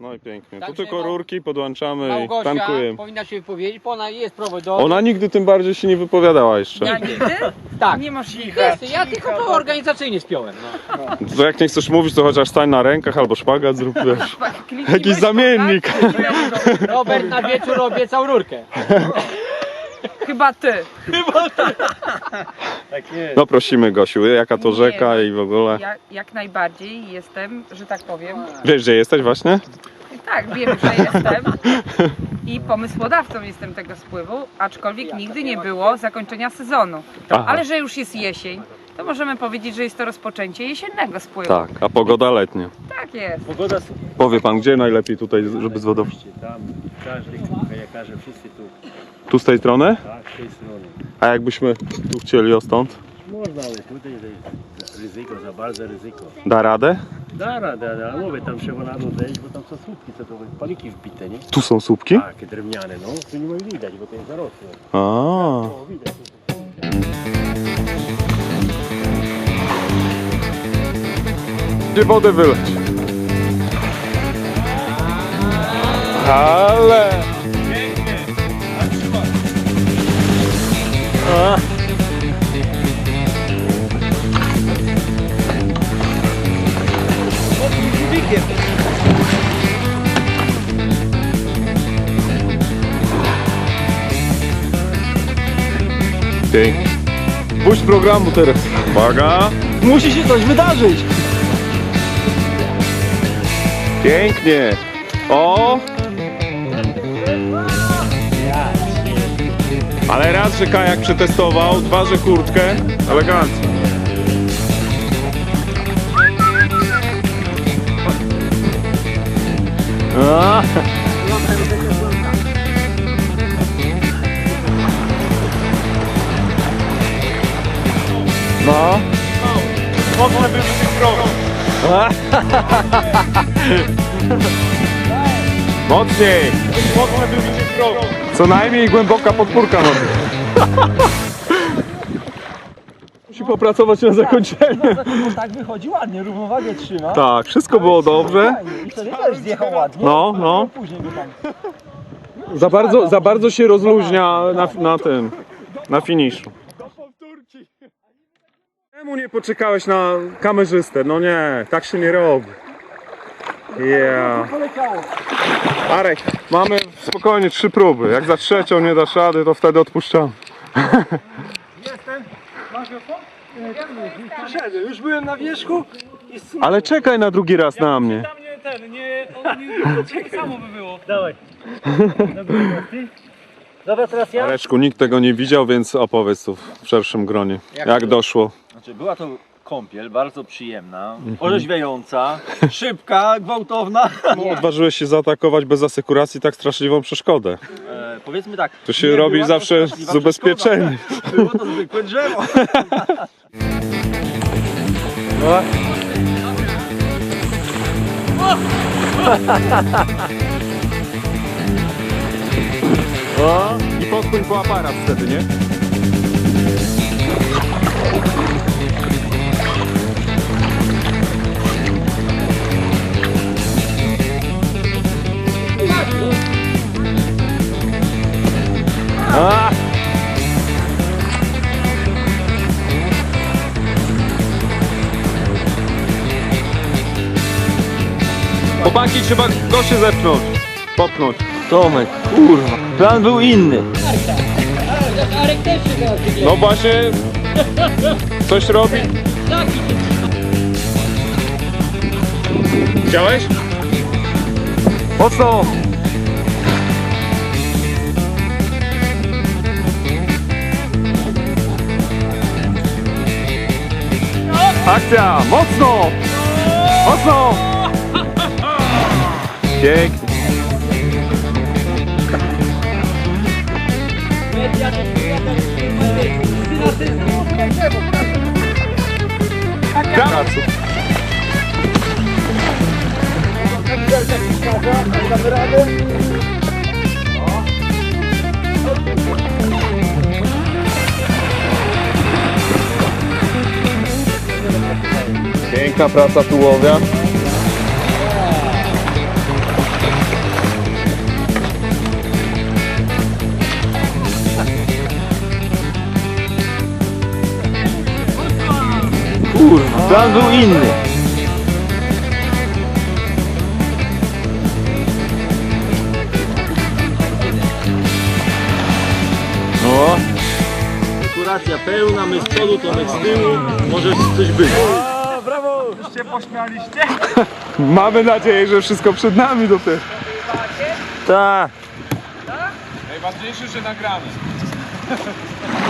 No i pięknie. Tu Także tylko Mał- rurki, podłączamy i Małgosia tankujemy. powinna się wypowiedzieć, bo ona jest prowodowa. Ona nigdy tym bardziej się nie wypowiadała jeszcze. Ja nigdy? Tak. Niemożliwe. Jest, ja tylko to organizacyjnie spiąłem. No. To jak nie chcesz mówić, to chociaż stań na rękach albo szpagat zrób, wiesz. Jakiś weź zamiennik. Robert na wieczór obiecał rurkę. Chyba ty. No prosimy Gosiu, jaka to Nie. rzeka i w ogóle. Ja, jak najbardziej jestem, że tak powiem. Wiesz gdzie jesteś właśnie? Tak, wiem, że jestem. I pomysłodawcą jestem tego spływu, aczkolwiek nigdy nie było zakończenia sezonu. Aha. Ale że już jest jesień, to możemy powiedzieć, że jest to rozpoczęcie jesiennego spływu. Tak, a pogoda letnia. Tak jest. Pogoda Powie pan, gdzie najlepiej tutaj, żeby z wodą? tam, każdy kajakarze, wszyscy tu, Tu z tej strony? tak, z tej strony. A jakbyśmy tu chcieli o stąd? Można, ale tutaj jest ryzyko, za bardzo ryzyko. Da radę? Da radę, ale mówię, tam trzeba na dół zejść, bo tam są słupki, co to paliki wbite, nie? Tu są słupki? Tak, drewniane, no. Tu nie ma widać, bo to jest zarosłe. A, widać. gdzie wodę wyleć? Ale! A. Pięknie. Puść programu teraz. Uwaga. Musi się coś wydarzyć. Pięknie. O! Ale raz, że kajak przetestował, dwa, że kurtkę. Elegancko. A. No. Mocniej! Co najmniej głęboka podpórka nogi. Musi popracować na zakończenie. No tak wychodzi ładnie, równowagę trzyma. Tak, wszystko było dobrze. I wtedy też zjechał ładnie. No, no. Później go tam. Za bardzo, za bardzo się rozluźnia na, na tym, na finiszu. Czemu nie poczekałeś na kamerzystę? No nie, tak się nie robi. Yeah. Arek, mamy spokojnie trzy próby. Jak za trzecią nie dasz rady, to wtedy odpuszczam. Przyszedłem, już byłem na wierzchu i Ale czekaj na drugi raz na mnie. ten, nie, on nie, tak samo by było. Dawaj. Dobra, teraz ja. Areczku, nikt tego nie widział, więc opowiedz tu w szerszym gronie. Jak doszło? Znaczy, była to kąpiel bardzo przyjemna, orzeźwiająca, szybka, gwałtowna. Odważyłeś się zaatakować bez asekuracji tak straszliwą przeszkodę. E, powiedzmy tak. To się nie robi była to zawsze straszliwa z ubezpieczeniem. przeszkoda. Było to zwykłe drzewo. O, I podpłyń po aparat wtedy, nie? A! Chłopaki, trzeba się zepchnąć. Popchnąć. Tomek, kurwa, plan był inny. Arek też się teraz. No właśnie, coś robi. Chciałeś? Mocno! Akcja! Mocno! Mocno! Pięknie. Pracu. ciężka praca tułowia. Kurwa, plan był inny. No. Kuracja pełna, my z przodu, to my z tyłu. Może coś być. Mamy nadzieję, że wszystko przed nami dopiero. tak. Najważniejsze, że nagramy.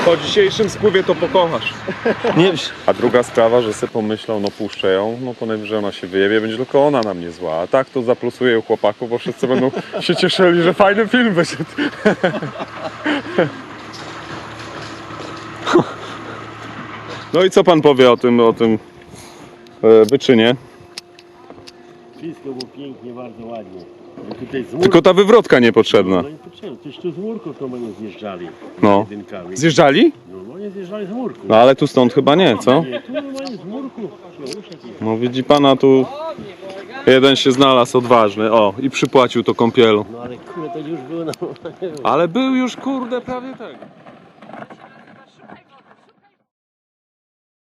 Po dzisiejszym spływie to pokochasz. Nie, A druga sprawa, że se pomyślał, no puszczę ją, no to najwyżej ona się wyjebie, będzie tylko ona na mnie zła. A tak to zaplusuje u chłopaków, bo wszyscy będą się cieszyli, że fajny film wyszedł. No i co pan powie o tym, o tym wyczynie? Wszystko było pięknie, bardzo ładnie. No tutaj z Tylko ta wywrotka niepotrzebna. no i potrzebne. Coś tu z murków to oni zjeżdżali. No. Jedynkami. Zjeżdżali? No oni zjeżdżali z murku. No ale tu stąd chyba nie, co? Nie, tu normalnie z murku się ruszać. No widzi pana, tu jeden się znalazł odważny, o, i przypłacił to kąpielu. No ale kurde, to już było na... Ale był już, kurde, prawie tego.